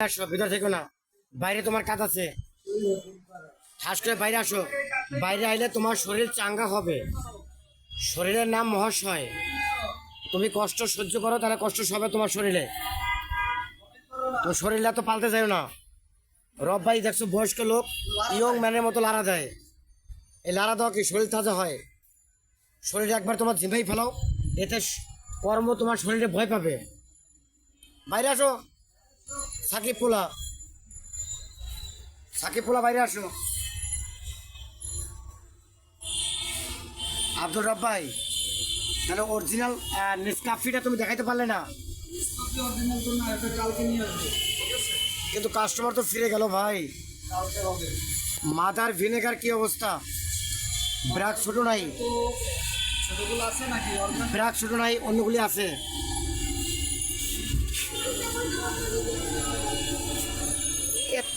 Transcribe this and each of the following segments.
আসো, ভিতর থেকো না। বাইরে তোমার কাজ আছে। ঠাস করে বাইরে আসো। বাইরে আইলে তোমার শরীর চাঙ্গা হবে। শরীরের নাম মহাশয়। তুমি কষ্ট সহ্য করো, তাহলে কষ্ট হবে তোমার শরীরে। তো তো পাল্টে যায় না। রব ভাই, দেখছ, বয়স্ক লোক, ইয়ং ম্যানের মতো লাড়া দেয়। এই লাড়া দেওয়া কি শরীর তাজা হয়? শরীরে একবার তোমার জিমাই ফেলাও, এতে কর্ম তোমার শরীরে ভয় পাবে। বাইরে আসো। সাকিব পোলা সাকিব পোলা বাইরে আসো। আব্দুর রব্বাই তাহলে অরিজিনাল নিষ্কাফিটা তুমি দেখাইতে পারলে না? কিন্তু কাস্টমার তো ফিরে গেল ভাই। মাদার ভিনেগার কি অবস্থা? ব্রাক ছোট নাই? ব্রাক ছোট নাই অন্যগুলি আছে।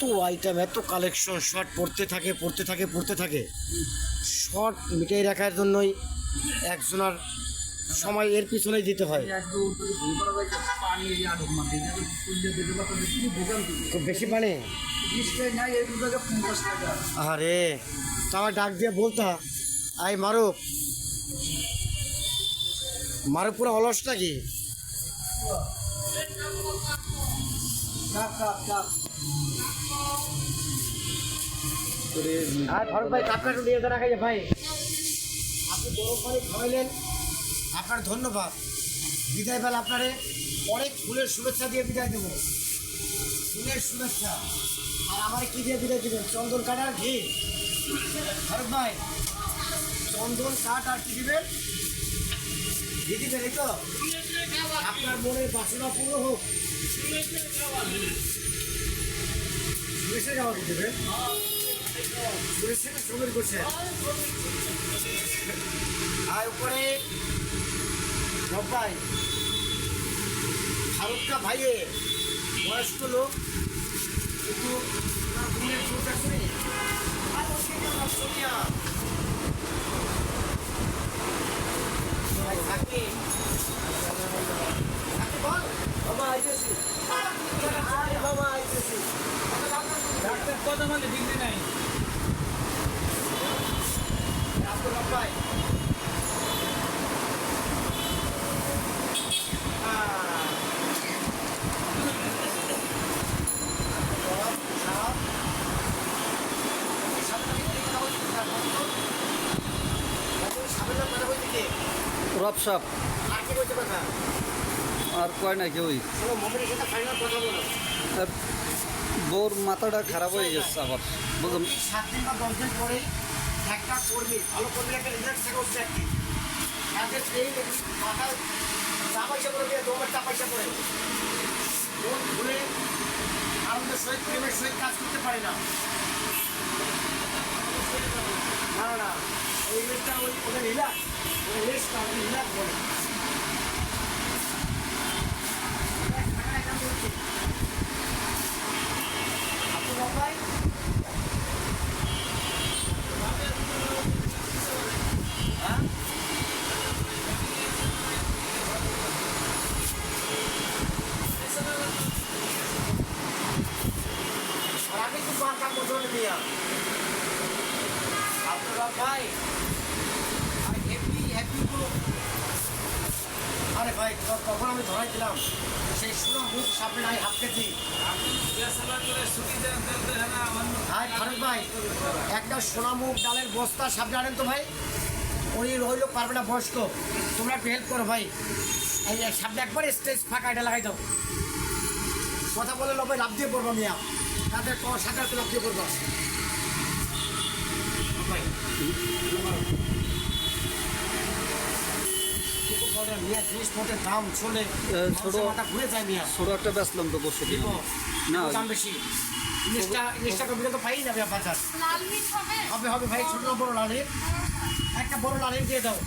এত আইটেম এত কালেকশন শর্ট পড়তে থাকে পড়তে থাকে পড়তে থাকে। শর্ট মিটিয়ে রাখার জন্যই একজনের সময় এর পিছনেই দিতে হয়। খুব বেশি পানি? আরে তো ডাক দিয়ে বলতা আই মারুপ মারুপ পুরো অলস নাকি? আর ভাই একটু নিয়ে ভাই। আপনি আপনার ধন্যবাদ। বিদায় বেলা আপনারে অনেক ফুলের শুভেচ্ছা দিয়ে বিদায় দেবো। ফুলের শুভেচ্ছা। আর আমার কি দিয়ে বিদায় দেবেন? চন্দন কাঠ আর ঘি। ফারুক ভাই, চন্দন কাঠ আর কি দিবেন? ঘি দিবেন, এই তো? আপনার মনের বাসনা পূর্ণ হোক। যাওয়া সুরেশের ছবির করছে আর উপরে রব্বাই ফারুকটা ভাইয়ে বয়স্ক লোক। কিন্তু ডাক্তার কত মানে ডিগ্রি নাই আব্দুল রব্বাই রব সাপ আর কি বলতে পারবা আর কয় না কেউই। বোর মাথাটা খারাপ হয়ে গেছে আবার বুঝলাম সাত দিন বা দশ দিন পরে হচ্ছে সহিত কাজ করতে পারে না। না ওই রেস্টটা ওই ওদের রিল্যাক্স ওদের বলে আপনি বাবাই আর আমি তো নিয়া আপনারা ভাই আর হ্যাপি হ্যাপি আরে ভাই তখন আমি ধরাই দিলাম সেই সুরম মুখ সামনে নাই, হাফ কেজি। হাই ফারুক ভাই, একটা সোনামুখ ডালের বস্তা সামনে আনেন তো ভাই। ওই লোক পারবে না, বয়স্ক। তোমরা একটু হেল্প করো ভাই। এই সামনে একবার স্টেজ ফাঁকা এটা লাগাই দাও। কথা বলে লোকে লাভ দিয়ে পড়ব মিয়া। তাদের তোমার সাথে লাভ দিয়ে শুনে ছোট- মাথা ঘুরে যায় মিয়া ছোট একটা বেচলাম তো বসে দিব। না। দাম বেশি। ইলিশটা ইলিশটা কবিতা তো পাই যাবে বাজার লাল হবে? হবে হবে ভাই ছোট বড় লালের একটা বড় লালের দিয়ে দাও।